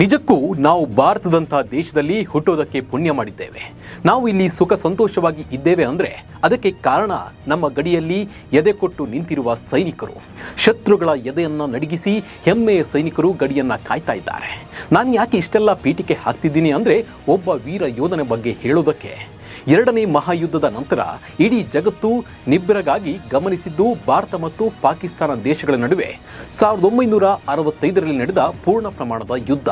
ನಿಜಕ್ಕೂ ನಾವು ಭಾರತದಂಥ ದೇಶದಲ್ಲಿ ಹುಟ್ಟೋದಕ್ಕೆ ಪುಣ್ಯ ಮಾಡಿದ್ದೇವೆ. ನಾವು ಇಲ್ಲಿ ಸುಖ ಸಂತೋಷವಾಗಿ ಇದ್ದೇವೆ ಅಂದರೆ ಅದಕ್ಕೆ ಕಾರಣ ನಮ್ಮ ಗಡಿಯಲ್ಲಿ ಎದೆ ಕೊಟ್ಟು ನಿಂತಿರುವ ಸೈನಿಕರು. ಶತ್ರುಗಳ ಎದೆಯನ್ನು ನಡಗಿಸಿ ಹೆಮ್ಮೆಯ ಸೈನಿಕರು ಗಡಿಯನ್ನು ಕಾಯ್ತಾ ಇದ್ದಾರೆ. ನಾನು ಯಾಕೆ ಇಷ್ಟೆಲ್ಲ ಪೀಠಿಕೆ ಹಾಕ್ತಿದ್ದೀನಿ ಅಂದರೆ ಒಬ್ಬ ವೀರ ಯೋಧನ ಬಗ್ಗೆ ಹೇಳೋದಕ್ಕೆ. ಎರಡನೇ ಮಹಾಯುದ್ಧದ ನಂತರ ಇಡೀ ಜಗತ್ತು ನಿಬ್ಬರಗಾಗಿ ಗಮನಿಸಿದ್ದು ಭಾರತ ಮತ್ತು ಪಾಕಿಸ್ತಾನ ದೇಶಗಳ ನಡುವೆ ಸಾವಿರದ ಒಂಬೈನೂರ ಅರವತ್ತೈದರಲ್ಲಿ ನಡೆದ ಪೂರ್ಣ ಪ್ರಮಾಣದ ಯುದ್ಧ.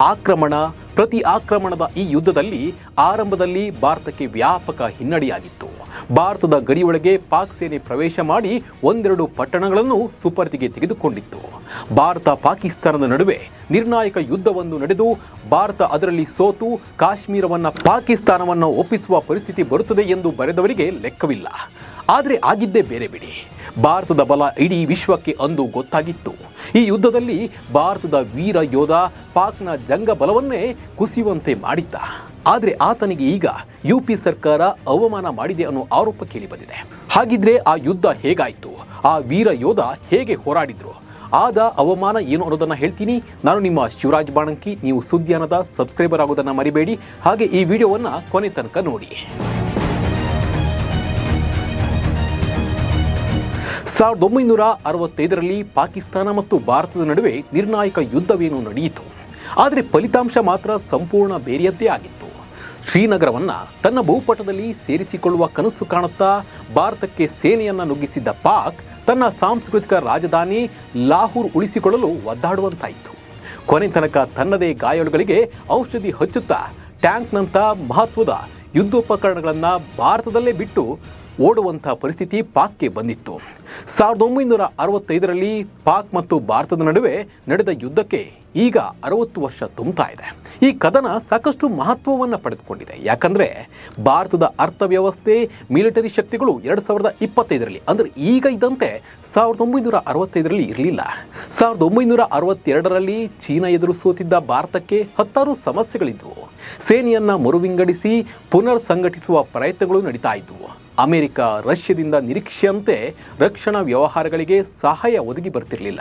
ಆಕ್ರಮಣ, ಪ್ರತಿ ಆಕ್ರಮಣದ ಈ ಯುದ್ಧದಲ್ಲಿ ಆರಂಭದಲ್ಲಿ ಭಾರತಕ್ಕೆ ವ್ಯಾಪಕ ಹಿನ್ನಡೆಯಾಗಿತ್ತು. ಭಾರತದ ಗಡಿಯೊಳಗೆ ಪಾಕ್ ಸೇನೆ ಪ್ರವೇಶ ಮಾಡಿ ಒಂದೆರಡು ಪಟ್ಟಣಗಳನ್ನು ಸುಪರ್ದಿಗೆ ತೆಗೆದುಕೊಂಡಿತ್ತು. ಭಾರತ ಪಾಕಿಸ್ತಾನದ ನಡುವೆ ನಿರ್ಣಾಯಕ ಯುದ್ಧವನ್ನು ನಡೆದು ಭಾರತ ಅದರಲ್ಲಿ ಸೋತು ಕಾಶ್ಮೀರವನ್ನ ಪಾಕಿಸ್ತಾನವನ್ನು ಒಪ್ಪಿಸುವ ಪರಿಸ್ಥಿತಿ ಬರುತ್ತದೆ ಎಂದು ಬರೆದವರಿಗೆ ಲೆಕ್ಕವಿಲ್ಲ. ಆದರೆ ಆಗಿದ್ದೇ ಬೇರೆ ಬಿಡಿ. ಭಾರತದ ಬಲ ಇಡೀ ವಿಶ್ವಕ್ಕೆ ಅಂದು ಗೊತ್ತಾಗಿತ್ತು. ಈ ಯುದ್ಧದಲ್ಲಿ ಭಾರತದ ವೀರ ಯೋಧ ಪಾಕ್ನ ಜಂಗ ಬಲವನ್ನೇ ಕುಸಿಯುವಂತೆ ಮಾಡಿದ್ದ. ಆದರೆ ಆತನಿಗೆ ಈಗ ಯು ಪಿ ಸರ್ಕಾರ ಅವಮಾನ ಮಾಡಿದೆ ಅನ್ನೋ ಆರೋಪ ಕೇಳಿಬಂದಿದೆ ಹಾಗಿದ್ರೆ ಆ ಯುದ್ಧ ಹೇಗಾಯಿತು? ಆ ವೀರ ಯೋಧ ಹೇಗೆ ಹೋರಾಡಿದ್ರು? ಆದ ಅವಮಾನ ಏನು ಅನ್ನೋದನ್ನು ಹೇಳ್ತೀನಿ. ನಾನು ನಿಮ್ಮ ಶಿವರಾಜ್ ಬಾಣಂಕಿ. ನೀವು ಸುದ್ದಿಯಾನದ ಸಬ್ಸ್ಕ್ರೈಬರ್ ಆಗೋದನ್ನು ಮರಿಬೇಡಿ. ಹಾಗೆ ಈ ವಿಡಿಯೋವನ್ನು ಕೊನೆ ತನಕ ನೋಡಿ. ಸಾವಿರದ ಒಂಬೈನೂರ ಅರವತ್ತೈದರಲ್ಲಿ ಪಾಕಿಸ್ತಾನ ಮತ್ತು ಭಾರತದ ನಡುವೆ ನಿರ್ಣಾಯಕ ಯುದ್ಧವೇನು ನಡೆಯಿತು. ಆದರೆ ಫಲಿತಾಂಶ ಮಾತ್ರ ಸಂಪೂರ್ಣ ಬೇರೆಯದ್ದೇ ಆಗಿತ್ತು. ಶ್ರೀನಗರವನ್ನು ತನ್ನ ಭೂಪಟದಲ್ಲಿ ಸೇರಿಸಿಕೊಳ್ಳುವ ಕನಸು ಕಾಣುತ್ತಾ ಭಾರತಕ್ಕೆ ಸೇನೆಯನ್ನು ನುಗ್ಗಿಸಿದ್ದ ಪಾಕ್ ತನ್ನ ಸಾಂಸ್ಕೃತಿಕ ರಾಜಧಾನಿ ಲಾಹೂರ್ ಉಳಿಸಿಕೊಳ್ಳಲು ಒದ್ದಾಡುವಂತಾಯಿತು. ಕೊನೆ ತನಕ ತನ್ನದೇ ಗಾಯಾಳುಗಳಿಗೆ ಔಷಧಿ ಹಚ್ಚುತ್ತಾ ಟ್ಯಾಂಕ್ನಂಥ ಮಹತ್ವದ ಯುದ್ಧೋಪಕರಣಗಳನ್ನು ಭಾರತದಲ್ಲೇ ಬಿಟ್ಟು ಓಡುವಂಥ ಪರಿಸ್ಥಿತಿ ಪಾಕ್ಗೆ ಬಂದಿತ್ತು. ಸಾವಿರದ ಒಂಬೈನೂರ ಅರವತ್ತೈದರಲ್ಲಿ ಪಾಕ್ ಮತ್ತು ಭಾರತದ ನಡುವೆ ನಡೆದ ಯುದ್ಧಕ್ಕೆ ಈಗ ಅರವತ್ತು ವರ್ಷ ತುಂಬುತ್ತಾ ಇದೆ. ಈ ಕದನ ಸಾಕಷ್ಟು ಮಹತ್ವವನ್ನು ಪಡೆದುಕೊಂಡಿದೆ. ಯಾಕಂದರೆ ಭಾರತದ ಅರ್ಥವ್ಯವಸ್ಥೆ, ಮಿಲಿಟರಿ ಶಕ್ತಿಗಳು ಎರಡು ಸಾವಿರದ ಇಪ್ಪತ್ತೈದರಲ್ಲಿ, ಅಂದರೆ ಈಗ ಇದ್ದಂತೆ ಸಾವಿರದ ಒಂಬೈನೂರ ಅರವತ್ತೈದರಲ್ಲಿ ಇರಲಿಲ್ಲ. ಸಾವಿರದ ಒಂಬೈನೂರ ಅರವತ್ತೆರಡರಲ್ಲಿ ಚೀನಾ ಎದುರು ಸೋತಿದ್ದ ಭಾರತಕ್ಕೆ ಹತ್ತಾರು ಸಮಸ್ಯೆಗಳಿದ್ವು. ಸೇನೆಯನ್ನು ಮರುವಿಂಗಡಿಸಿ ಪುನರ್ ಸಂಘಟಿಸುವ ಪ್ರಯತ್ನಗಳು ನಡೀತಾ ಇದ್ವು. ಅಮೆರಿಕ ರಷ್ಯಾದಿಂದ ನಿರೀಕ್ಷೆಯಂತೆ ರಕ್ಷಣಾ ವ್ಯವಹಾರಗಳಿಗೆ ಸಹಾಯ ಒದಗಿ ಬರ್ತಿರಲಿಲ್ಲ.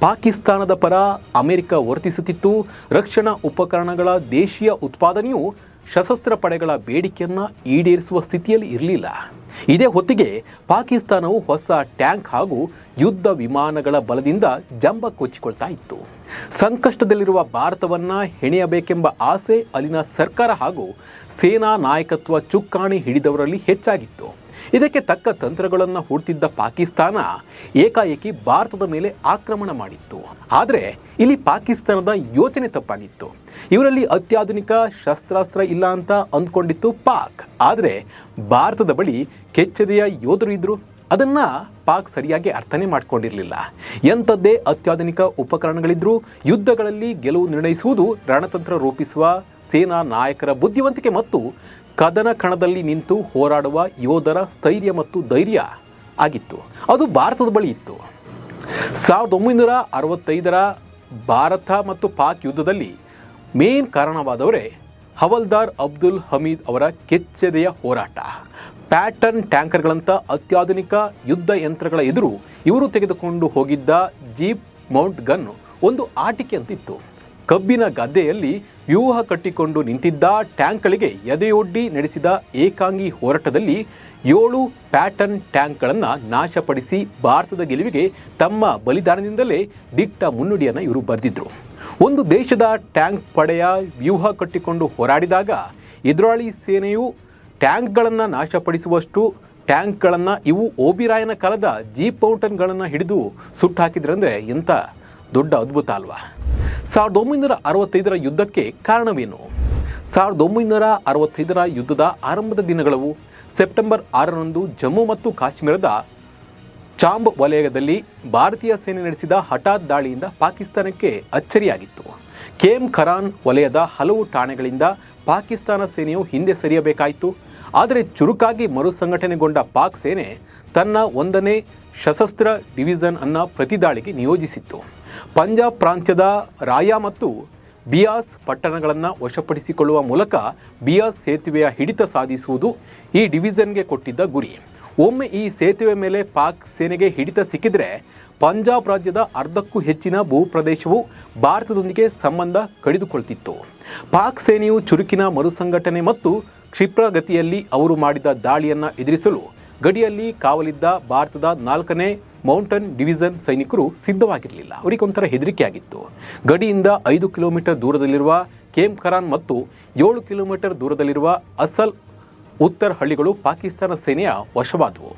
ಪಾಕಿಸ್ತಾನದ ಪರ ಅಮೆರಿಕ ವರ್ತಿಸುತ್ತಿತ್ತು. ರಕ್ಷಣಾ ಉಪಕರಣಗಳ ದೇಶೀಯ ಉತ್ಪಾದನೆಯು ಸಶಸ್ತ್ರ ಪಡೆಗಳ ಬೇಡಿಕೆಯನ್ನು ಈಡೇರಿಸುವ ಸ್ಥಿತಿಯಲ್ಲಿ ಇರಲಿಲ್ಲ. ಇದೇ ಹೊತ್ತಿಗೆ ಪಾಕಿಸ್ತಾನವು ಹೊಸ ಟ್ಯಾಂಕ್ ಹಾಗೂ ಯುದ್ಧ ವಿಮಾನಗಳ ಬಲದಿಂದ ಜಂಬ ಕೊಚ್ಚಿಕೊಳ್ತಾ ಇತ್ತು. ಸಂಕಷ್ಟದಲ್ಲಿರುವ ಭಾರತವನ್ನು ಹೆಣೆಯಬೇಕೆಂಬ ಆಸೆ ಅಲ್ಲಿನ ಸರ್ಕಾರ ಹಾಗೂ ಸೇನಾ ನಾಯಕತ್ವ ಚುಕ್ಕಾಣಿ ಹಿಡಿದವರಲ್ಲಿ ಹೆಚ್ಚಾಗಿತ್ತು. ಇದಕ್ಕೆ ತಕ್ಕ ತಂತ್ರಗಳನ್ನು ಹೂಡ್ತಿದ್ದ ಪಾಕಿಸ್ತಾನ ಏಕಾಏಕಿ ಭಾರತದ ಮೇಲೆ ಆಕ್ರಮಣ ಮಾಡಿತ್ತು. ಆದರೆ ಇಲ್ಲಿ ಪಾಕಿಸ್ತಾನದ ಯೋಚನೆ ತಪ್ಪಾಗಿತ್ತು. ಇವರಲ್ಲಿ ಅತ್ಯಾಧುನಿಕ ಶಸ್ತ್ರಾಸ್ತ್ರ ಇಲ್ಲ ಅಂತ ಅಂದ್ಕೊಂಡಿತ್ತು ಪಾಕ್. ಆದರೆ ಭಾರತದ ಬಳಿ ಕೆಚ್ಚದೆಯ ಯೋಧರು ಇದ್ರು. ಅದನ್ನ ಪಾಕ್ ಸರಿಯಾಗಿ ಅರ್ಥನೇ ಮಾಡಿಕೊಂಡಿರಲಿಲ್ಲ. ಎಂಥದ್ದೇ ಅತ್ಯಾಧುನಿಕ ಉಪಕರಣಗಳಿದ್ರೂ. ಯುದ್ಧಗಳಲ್ಲಿ ಗೆಲುವು ನಿರ್ಣಯಿಸುವುದು ರಣತಂತ್ರ ರೂಪಿಸುವ ಸೇನಾ ನಾಯಕರ ಬುದ್ಧಿವಂತಿಕೆ ಮತ್ತು ಕದನ ಕಣದಲ್ಲಿ ನಿಂತು ಹೋರಾಡುವ ಯೋಧರ ಸ್ಥೈರ್ಯ ಮತ್ತು ಧೈರ್ಯ ಆಗಿತ್ತು. ಅದು ಭಾರತದ ಬಳಿ ಇತ್ತು. ಸಾವಿರದ ಒಂಬೈನೂರ ಅರವತ್ತೈದರ ಭಾರತ ಮತ್ತು ಪಾಕ್ ಯುದ್ಧದಲ್ಲಿ ಮೇನ್ ಕಾರಣವಾದವರೇ ಹವಲ್ದಾರ್ ಅಬ್ದುಲ್ ಹಮೀದ್ ಅವರ ಕೆಚ್ಚೆದೆಯ ಹೋರಾಟ. ಪ್ಯಾಟರ್ನ್ ಟ್ಯಾಂಕರ್ಗಳಂಥ ಅತ್ಯಾಧುನಿಕ ಯುದ್ಧ ಯಂತ್ರಗಳ ಎದುರು ಇವರು ತೆಗೆದುಕೊಂಡು ಹೋಗಿದ್ದ ಜೀಪ್ ಮೌಂಟ್ ಗನ್ ಒಂದು ಆಟಿಕೆ ಅಂತಿತ್ತು ಕಬ್ಬಿನ ಗದ್ದೆಯಲ್ಲಿ ವ್ಯೂಹ ಕಟ್ಟಿಕೊಂಡು ನಿಂತಿದ್ದ ಟ್ಯಾಂಕ್ಗಳಿಗೆ ಎದೆಯೊಡ್ಡಿ ನಡೆಸಿದ ಏಕಾಂಗಿ ಹೋರಾಟದಲ್ಲಿ ಏಳು ಪ್ಯಾಟರ್ನ್ ಟ್ಯಾಂಕ್ಗಳನ್ನು ನಾಶಪಡಿಸಿ ಭಾರತದ ಗೆಲುವಿಗೆ ತಮ್ಮ ಬಲಿದಾನದಿಂದಲೇ ದಿಟ್ಟ ಮುನ್ನುಡಿಯನ್ನು ಇವರು ಬರೆದಿದ್ದರು ಒಂದು ದೇಶದ ಟ್ಯಾಂಕ್ ಪಡೆಯ ವ್ಯೂಹ ಕಟ್ಟಿಕೊಂಡು ಹೋರಾಡಿದಾಗ ಎದುರಾಳಿ ಸೇನೆಯು ಟ್ಯಾಂಕ್ಗಳನ್ನು ನಾಶಪಡಿಸುವಷ್ಟು ಟ್ಯಾಂಕ್ಗಳನ್ನು ಇವು ಓಬಿರಾಯನ ಕಾಲದ ಜೀಪ್ ಮೌಂಟನ್ಗಳನ್ನು ಹಿಡಿದು ಸುಟ್ಟು ಹಾಕಿದ್ರಂದರೆ ಇಂಥ ದೊಡ್ಡ ಅದ್ಭುತ ಅಲ್ವಾ? ಸಾವಿರದ ಒಂಬೈನೂರ ಅರವತ್ತೈದರ ಯುದ್ಧಕ್ಕೆ ಕಾರಣವೇನು? ಸಾವಿರದ ಒಂಬೈನೂರ ಅರವತ್ತೈದರ ಯುದ್ಧದ ಆರಂಭದ ದಿನಗಳವು ಸೆಪ್ಟೆಂಬರ್ ಆರರಂದು ಜಮ್ಮು ಮತ್ತು ಕಾಶ್ಮೀರದ ಚಾಂಬ್ ವಲಯದಲ್ಲಿ ಭಾರತೀಯ ಸೇನೆ ನಡೆಸಿದ ಹಠಾತ್ ದಾಳಿಯಿಂದ ಪಾಕಿಸ್ತಾನಕ್ಕೆ ಅಚ್ಚರಿಯಾಗಿತ್ತು. ಕೇಮ್ ಖರಾನ್ ವಲಯದ ಹಲವು ಠಾಣೆಗಳಿಂದ ಪಾಕಿಸ್ತಾನ ಸೇನೆಯು ಹಿಂದೆ ಸರಿಯಬೇಕಾಯಿತು. ಆದರೆ ಚುರುಕಾಗಿ ಮರುಸಂಘಟನೆಗೊಂಡ ಪಾಕ್ ಸೇನೆ ತನ್ನ ಒಂದನೇ ಸಶಸ್ತ್ರ ಡಿವಿಷನ್ ಅನ್ನು ಪ್ರತಿದಾಳಿಗೆ ನಿಯೋಜಿಸಿತ್ತು. ಪಂಜಾಬ್ ಪ್ರಾಂತ್ಯದ ರಾಯಾ ಮತ್ತು ಬಿಯಾಸ್ ಪಟ್ಟಣಗಳನ್ನು ವಶಪಡಿಸಿಕೊಳ್ಳುವ ಮೂಲಕ ಬಿಯಾಸ್ ಸೇತುವೆಯ ಹಿಡಿತ ಸಾಧಿಸುವುದು ಈ ಡಿವಿಷನ್ಗೆ ಕೊಟ್ಟಿದ್ದ ಗುರಿ. ಒಮ್ಮೆ ಈ ಸೇತುವೆ ಮೇಲೆ ಪಾಕ್ ಸೇನೆಗೆ ಹಿಡಿತ ಸಿಕ್ಕಿದ್ರೆ ಪಂಜಾಬ್ ರಾಜ್ಯದ ಅರ್ಧಕ್ಕೂ ಹೆಚ್ಚಿನ ಭೂಪ್ರದೇಶವು ಭಾರತದೊಂದಿಗೆ ಸಂಬಂಧ ಕಡಿದುಕೊಳ್ತಿತ್ತು. ಪಾಕ್ ಸೇನೆಯು ಚುರುಕಿನ ಮರುಸಂಘಟನೆ ಮತ್ತು ಕ್ಷಿಪ್ರಗತಿಯಲ್ಲಿ ಅವರು ಮಾಡಿದ ದಾಳಿಯನ್ನು ಎದುರಿಸಲು ಗಡಿಯಲ್ಲಿ ಕಾವಲಿದ್ದ ಭಾರತದ ನಾಲ್ಕನೇ ಮೌಂಟನ್ ಡಿವಿಷನ್ ಸೈನಿಕರು ಸಿದ್ಧವಾಗಿರಲಿಲ್ಲ. ಅವರಿಗೊಂಥರ ಹೆದರಿಕೆಯಾಗಿತ್ತು. ಗಡಿಯಿಂದ ಐದು ಕಿಲೋಮೀಟರ್ ದೂರದಲ್ಲಿರುವ ಕೇಮ್ ಖರಾನ್ ಮತ್ತು ಏಳು ಕಿಲೋಮೀಟರ್ ದೂರದಲ್ಲಿರುವ ಅಸಲ್ ಉತ್ತರ ಹಳ್ಳಿಗಳು ಪಾಕಿಸ್ತಾನ ಸೇನೆಯ ವಶವಾದವು.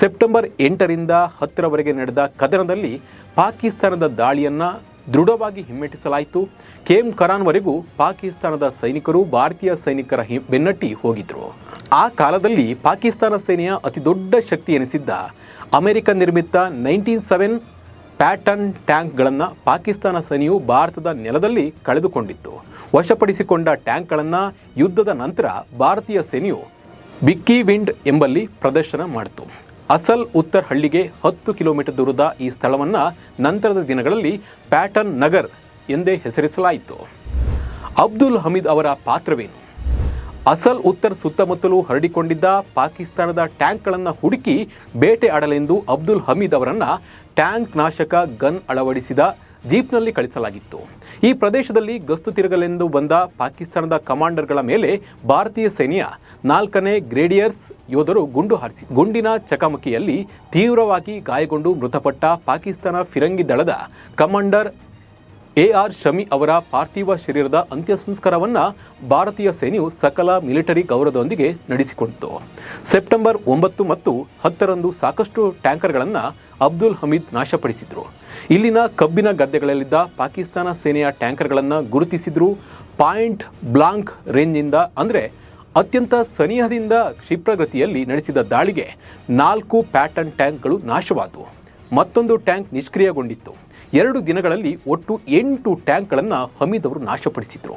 ಸೆಪ್ಟೆಂಬರ್ ಎಂಟರಿಂದ ಹತ್ತರವರೆಗೆ ನಡೆದ ಕದನದಲ್ಲಿ ಪಾಕಿಸ್ತಾನದ ದಾಳಿಯನ್ನು ದೃಢವಾಗಿ ಹಿಮ್ಮೆಟ್ಟಿಸಲಾಯಿತು. ಕೇಮ್ ಕರಾನ್ವರೆಗೂ ಪಾಕಿಸ್ತಾನದ ಸೈನಿಕರು ಭಾರತೀಯ ಸೈನಿಕರ ಹಿ- ಬೆನ್ನಟ್ಟಿ ಹೋಗಿದ್ರು. ಆ ಕಾಲದಲ್ಲಿ ಪಾಕಿಸ್ತಾನ ಸೇನೆಯ ಅತಿದೊಡ್ಡ ಶಕ್ತಿ ಎನಿಸಿದ್ದ ಅಮೆರಿಕ ನಿರ್ಮಿತ ನೈನ್ಟೀನ್ ಸೆವೆನ್ ಪ್ಯಾಟರ್ನ್ ಟ್ಯಾಂಕ್ಗಳನ್ನು ಪಾಕಿಸ್ತಾನ ಸೇನೆಯು ಭಾರತದ ನೆಲದಲ್ಲಿ ಕಳೆದುಕೊಂಡಿತ್ತು. ವಶಪಡಿಸಿಕೊಂಡ ಟ್ಯಾಂಕ್ಗಳನ್ನು ಯುದ್ಧದ ನಂತರ ಭಾರತೀಯ ಸೇನೆಯು ಬಿಕ್ಕಿ ವಿಂಡ್ ಎಂಬಲ್ಲಿ ಪ್ರದರ್ಶನ ಮಾಡಿತು. ಅಸಲ್ ಉತ್ತರ್ ಹಳ್ಳಿಗೆ ಹತ್ತು ಕಿಲೋಮೀಟರ್ ದೂರದ ಈ ಸ್ಥಳವನ್ನು ನಂತರದ ದಿನಗಳಲ್ಲಿ ಪ್ಯಾಟರ್ನ್ ನಗರ್ ಎಂದೇ ಹೆಸರಿಸಲಾಯಿತು. ಅಬ್ದುಲ್ ಹಮೀದ್ ಅವರ ಪಾತ್ರವೇನು? ಅಸಲ್ ಉತ್ತರ್ ಸುತ್ತಮುತ್ತಲೂ ಹರಡಿಕೊಂಡಿದ್ದ ಪಾಕಿಸ್ತಾನದ ಟ್ಯಾಂಕ್ಗಳನ್ನು ಹುಡುಕಿ ಬೇಟೆ ಆಡಲೆಂದು ಅಬ್ದುಲ್ ಹಮೀದ್ ಅವರನ್ನು ಟ್ಯಾಂಕ್ ನಾಶಕ ಗನ್ ಅಳವಡಿಸಿದ ಜೀಪ್ನಲ್ಲಿ ಕಳಿಸಲಾಗಿತ್ತು. ಈ ಪ್ರದೇಶದಲ್ಲಿ ಗಸ್ತು ತಿರುಗಲೆಂದು ಬಂದ ಪಾಕಿಸ್ತಾನದ ಕಮಾಂಡರ್ಗಳ ಮೇಲೆ ಭಾರತೀಯ ಸೇನೆಯ ನಾಲ್ಕನೇ ಗ್ರೇಡಿಯರ್ಸ್ ಯೋಧರು ಗುಂಡು ಹಾರಿಸಿ, ಗುಂಡಿನ ಚಕಮಕಿಯಲ್ಲಿ ತೀವ್ರವಾಗಿ ಗಾಯಗೊಂಡು ಮೃತಪಟ್ಟ ಪಾಕಿಸ್ತಾನ ಫಿರಂಗಿ ದಳದ ಕಮಾಂಡರ್ ಎ ಆರ್ ಶಮಿ ಅವರ ಪಾರ್ಥಿವ ಶರೀರದ ಅಂತ್ಯ ಸಂಸ್ಕಾರವನ್ನು ಭಾರತೀಯ ಸೇನೆಯು ಸಕಲ ಮಿಲಿಟರಿ ಗೌರವದೊಂದಿಗೆ ನಡೆಸಿಕೊಂಡಿತು. ಸೆಪ್ಟೆಂಬರ್ ಒಂಬತ್ತು ಮತ್ತು ಹತ್ತರಂದು ಸಾಕಷ್ಟು ಟ್ಯಾಂಕರ್ಗಳನ್ನು ಅಬ್ದುಲ್ ಹಮೀದ್ ನಾಶಪಡಿಸಿದ್ರು. ಇಲ್ಲಿನ ಕಬ್ಬಿನ ಗದ್ದೆಗಳಲ್ಲಿದ್ದ ಪಾಕಿಸ್ತಾನ ಸೇನೆಯ ಟ್ಯಾಂಕರ್ಗಳನ್ನು ಗುರುತಿಸಿದ್ರು ಪಾಯಿಂಟ್ ಬ್ಲಾಂಕ್ ರೇಂಜ್ನಿಂದ, ಅಂದರೆ ಅತ್ಯಂತ ಸನಿಹದಿಂದ ಕ್ಷಿಪ್ರಗತಿಯಲ್ಲಿ ನಡೆಸಿದ ದಾಳಿಗೆ ನಾಲ್ಕು ಪ್ಯಾಟರ್ನ್ ಟ್ಯಾಂಕ್ಗಳು ನಾಶವಾದವು. ಮತ್ತೊಂದು ಟ್ಯಾಂಕ್ ನಿಷ್ಕ್ರಿಯಗೊಂಡಿತ್ತು. ಎರಡು ದಿನಗಳಲ್ಲಿ ಒಟ್ಟು ಎಂಟು ಟ್ಯಾಂಕ್ಗಳನ್ನು ಹಮೀದ್ ಅವರು ನಾಶಪಡಿಸಿದರು.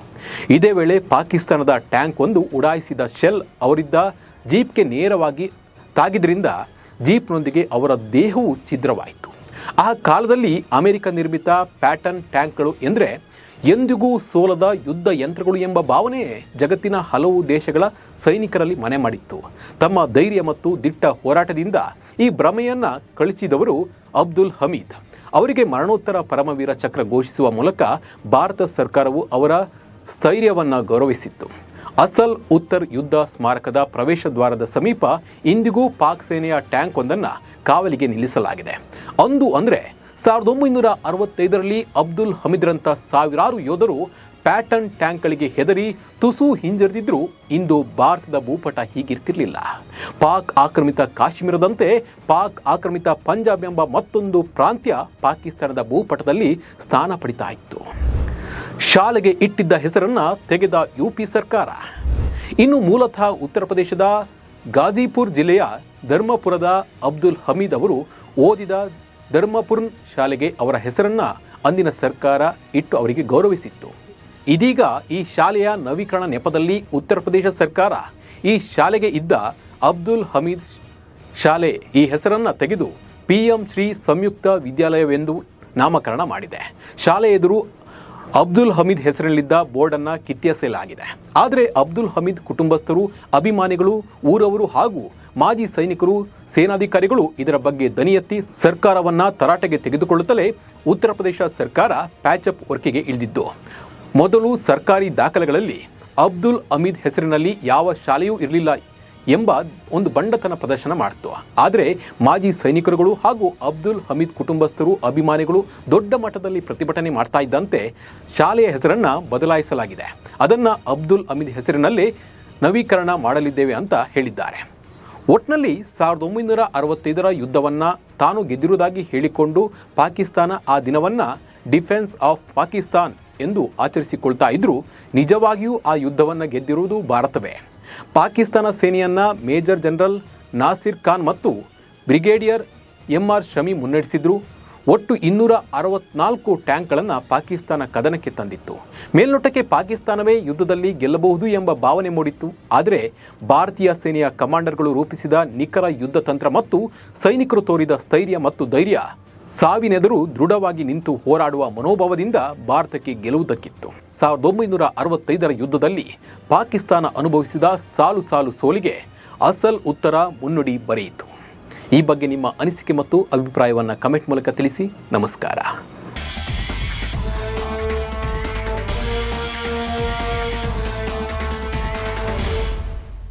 ಇದೇ ವೇಳೆ ಪಾಕಿಸ್ತಾನದ ಟ್ಯಾಂಕ್ ಒಂದು ಉಡಾಯಿಸಿದ ಶೆಲ್ ಅವರಿದ್ದ ಜೀಪ್ಗೆ ನೇರವಾಗಿ ತಾಗಿದ್ರಿಂದ ಜೀಪ್ನೊಂದಿಗೆ ಅವರ ದೇಹವು ಛಿದ್ರವಾಯಿತು. ಆ ಕಾಲದಲ್ಲಿ ಅಮೆರಿಕ ನಿರ್ಮಿತ ಪ್ಯಾಟರ್ನ್ ಟ್ಯಾಂಕ್ಗಳು ಎಂದರೆ ಎಂದಿಗೂ ಸೋಲದ ಯುದ್ಧ ಯಂತ್ರಗಳು ಎಂಬ ಭಾವನೆ ಜಗತ್ತಿನ ಹಲವು ದೇಶಗಳ ಸೈನಿಕರಲ್ಲಿ ಮನೆ ಮಾಡಿತ್ತು. ತಮ್ಮ ಧೈರ್ಯ ಮತ್ತು ದಿಟ್ಟ ಹೋರಾಟದಿಂದ ಈ ಭ್ರಮೆಯನ್ನು ಕಳಿಸಿದವರು ಅಬ್ದುಲ್ ಹಮೀದ್. ಅವರಿಗೆ ಮರಣೋತ್ತರ ಪರಮವೀರ ಚಕ್ರ ಘೋಷಿಸುವ ಮೂಲಕ ಭಾರತ ಸರ್ಕಾರವು ಅವರ ಸ್ಥೈರ್ಯವನ್ನು ಗೌರವಿಸಿತ್ತು. ಅಸಲ್ ಉತ್ತರ್ ಯುದ್ಧ ಸ್ಮಾರಕದ ಪ್ರವೇಶ ದ್ವಾರದ ಸಮೀಪ ಇಂದಿಗೂ ಪಾಕ್ ಸೇನೆಯ ಟ್ಯಾಂಕ್ ಒಂದನ್ನು ಕಾವಲಿಗೆ ನಿಲ್ಲಿಸಲಾಗಿದೆ. ಅಂದು ಅಂದರೆ ಸಾವಿರದ ಒಂಬೈನೂರ ಅರವತ್ತೈದರಲ್ಲಿ ಅಬ್ದುಲ್ ಹಮೀದ್ರಂಥ ಸಾವಿರಾರು ಯೋಧರು ಪ್ಯಾಟರ್ನ್ ಟ್ಯಾಂಕ್ಗಳಿಗೆ ಹೆದರಿ ತುಸು ಹಿಂಜರಿದಿದ್ರು ಇಂದು ಭಾರತದ ಭೂಪಟ ಹೀಗಿರ್ತಿರ್ಲಿಲ್ಲ. ಪಾಕ್ ಆಕ್ರಮಿತ ಕಾಶ್ಮೀರದಂತೆ ಪಾಕ್ ಆಕ್ರಮಿತ ಪಂಜಾಬ್ ಎಂಬ ಮತ್ತೊಂದು ಪ್ರಾಂತ್ಯ ಪಾಕಿಸ್ತಾನದ ಭೂಪಟದಲ್ಲಿ ಸ್ಥಾನ ಪಡಿತಾ ಇತ್ತು. ಶಾಲೆಗೆ ಇಟ್ಟಿದ್ದ ಹೆಸರನ್ನ ತೆಗೆದ ಯು ಪಿ ಸರ್ಕಾರ. ಇನ್ನು ಮೂಲತಃ ಉತ್ತರ ಪ್ರದೇಶದ ಗಾಜಿಪುರ್ ಜಿಲ್ಲೆಯ ಧರ್ಮಪುರದ ಅಬ್ದುಲ್ ಹಮೀದ್ ಅವರು ಓದಿದ ಧರ್ಮಪುರ್ ಶಾಲೆಗೆ ಅವರ ಹೆಸರನ್ನ ಅಂದಿನ ಸರ್ಕಾರ ಇಟ್ಟು ಅವರಿಗೆ ಗೌರವಿಸಿತ್ತು. ಇದೀಗ ಈ ಶಾಲೆಯ ನವೀಕರಣ ನೆಪದಲ್ಲಿ ಉತ್ತರ ಪ್ರದೇಶ ಸರ್ಕಾರ ಈ ಶಾಲೆಗೆ ಇದ್ದ ಅಬ್ದುಲ್ ಹಮೀದ್ ಶಾಲೆ ಈ ಹೆಸರನ್ನು ತೆಗೆದು ಪಿ ಎಂ ಶ್ರೀ ಸಂಯುಕ್ತ ವಿದ್ಯಾಲಯವೆಂದು ನಾಮಕರಣ ಮಾಡಿದೆ. ಶಾಲೆ ಎದುರು ಅಬ್ದುಲ್ ಹಮೀದ್ ಹೆಸರಿನಲ್ಲಿದ್ದ ಬೋರ್ಡನ್ನು ಕಿತ್ತೆಸೆಯಲಾಗಿದೆ ಆದರೆ ಅಬ್ದುಲ್ ಹಮೀದ್ ಕುಟುಂಬಸ್ಥರು, ಅಭಿಮಾನಿಗಳು, ಊರವರು ಹಾಗೂ ಮಾಜಿ ಸೈನಿಕರು, ಸೇನಾಧಿಕಾರಿಗಳು ಇದರ ಬಗ್ಗೆ ದನಿ ಎತ್ತಿ ಸರ್ಕಾರವನ್ನ ತರಾಟೆಗೆ ತೆಗೆದುಕೊಳ್ಳುತ್ತಲೇ ಉತ್ತರ ಪ್ರದೇಶ ಸರ್ಕಾರ ಪ್ಯಾಚಪ್ ವರ್ಕಿಗೆ ಇಳಿದಿದ್ದು. ಮೊದಲು ಸರ್ಕಾರಿ ದಾಖಲೆಗಳಲ್ಲಿ ಅಬ್ದುಲ್ ಹಮೀದ್ ಹೆಸರಿನಲ್ಲಿ ಯಾವ ಶಾಲೆಯೂ ಇರಲಿಲ್ಲ ಎಂಬ ಒಂದು ಬಂಡತನ ಪ್ರದರ್ಶನ ಮಾಡ್ತು. ಆದರೆ ಮಾಜಿ ಸೈನಿಕರುಗಳು ಹಾಗೂ ಅಬ್ದುಲ್ ಹಮೀದ್ ಕುಟುಂಬಸ್ಥರು, ಅಭಿಮಾನಿಗಳು ದೊಡ್ಡ ಮಟ್ಟದಲ್ಲಿ ಪ್ರತಿಭಟನೆ ಮಾಡ್ತಾ ಇದ್ದಂತೆ ಶಾಲೆಯ ಹೆಸರನ್ನು ಬದಲಾಯಿಸಲಾಗಿದೆ. ಅದನ್ನು ಅಬ್ದುಲ್ ಹಮೀದ್ ಹೆಸರಿನಲ್ಲಿ ನವೀಕರಣ ಮಾಡಲಿದ್ದೇವೆ ಅಂತ ಹೇಳಿದ್ದಾರೆ. ಒಟ್ನಲ್ಲಿ ಸಾವಿರದ ಒಂಬೈನೂರ ಅರವತ್ತೈದರ ಯುದ್ಧವನ್ನು ತಾನು ಗೆದ್ದಿರುವುದಾಗಿ ಹೇಳಿಕೊಂಡು ಪಾಕಿಸ್ತಾನ ಆ ದಿನವನ್ನು ಡಿಫೆನ್ಸ್ ಆಫ್ ಪಾಕಿಸ್ತಾನ್ ಎಂದು ಆಚರಿಸಿಕೊಳ್ತಾ ಇದ್ದರೂ ನಿಜವಾಗಿಯೂ ಆ ಯುದ್ಧವನ್ನು ಗೆದ್ದಿರುವುದು ಭಾರತವೇ. ಪಾಕಿಸ್ತಾನ ಸೇನೆಯನ್ನ ಮೇಜರ್ ಜನರಲ್ ನಾಸಿರ್ ಖಾನ್ ಮತ್ತು ಬ್ರಿಗೇಡಿಯರ್ ಎಂ ಆರ್ ಶಮಿ ಮುನ್ನಡೆಸಿದ್ರು. ಒಟ್ಟು ಇನ್ನೂರ ಅರವತ್ನಾಲ್ಕು ಟ್ಯಾಂಕ್ಗಳನ್ನು ಪಾಕಿಸ್ತಾನ ಕದನಕ್ಕೆ ತಂದಿತ್ತು. ಮೇಲ್ನೋಟಕ್ಕೆ ಪಾಕಿಸ್ತಾನವೇ ಯುದ್ಧದಲ್ಲಿ ಗೆಲ್ಲಬಹುದು ಎಂಬ ಭಾವನೆ ಮೂಡಿತ್ತು. ಆದರೆ ಭಾರತೀಯ ಸೇನೆಯ ಕಮಾಂಡರ್ಗಳು ರೂಪಿಸಿದ ನಿಖರ ಯುದ್ಧ ತಂತ್ರ ಮತ್ತು ಸೈನಿಕರು ತೋರಿದ ಸ್ಥೈರ್ಯ ಮತ್ತು ಧೈರ್ಯ ಸಾವಿನೆದುರು ದೃಢವಾಗಿ ನಿಂತು ಹೋರಾಡುವ ಮನೋಭಾವದಿಂದ ಭಾರತಕ್ಕೆ ಗೆಲುವು ದಕ್ಕಿತ್ತು. ಸಾವಿರದ ಒಂಬೈನೂರ ಅರವತ್ತೈದರ ಯುದ್ಧದಲ್ಲಿ ಪಾಕಿಸ್ತಾನ ಅನುಭವಿಸಿದ ಸಾಲು ಸಾಲು ಸೋಲಿಗೆ ಅಸಲ್ ಉತ್ತರ ಮುನ್ನುಡಿ ಬರೆಯಿತು. ಈ ಬಗ್ಗೆ ನಿಮ್ಮ ಅನಿಸಿಕೆ ಮತ್ತು ಅಭಿಪ್ರಾಯವನ್ನು ಕಮೆಂಟ್ ಮೂಲಕ ತಿಳಿಸಿ. ನಮಸ್ಕಾರ.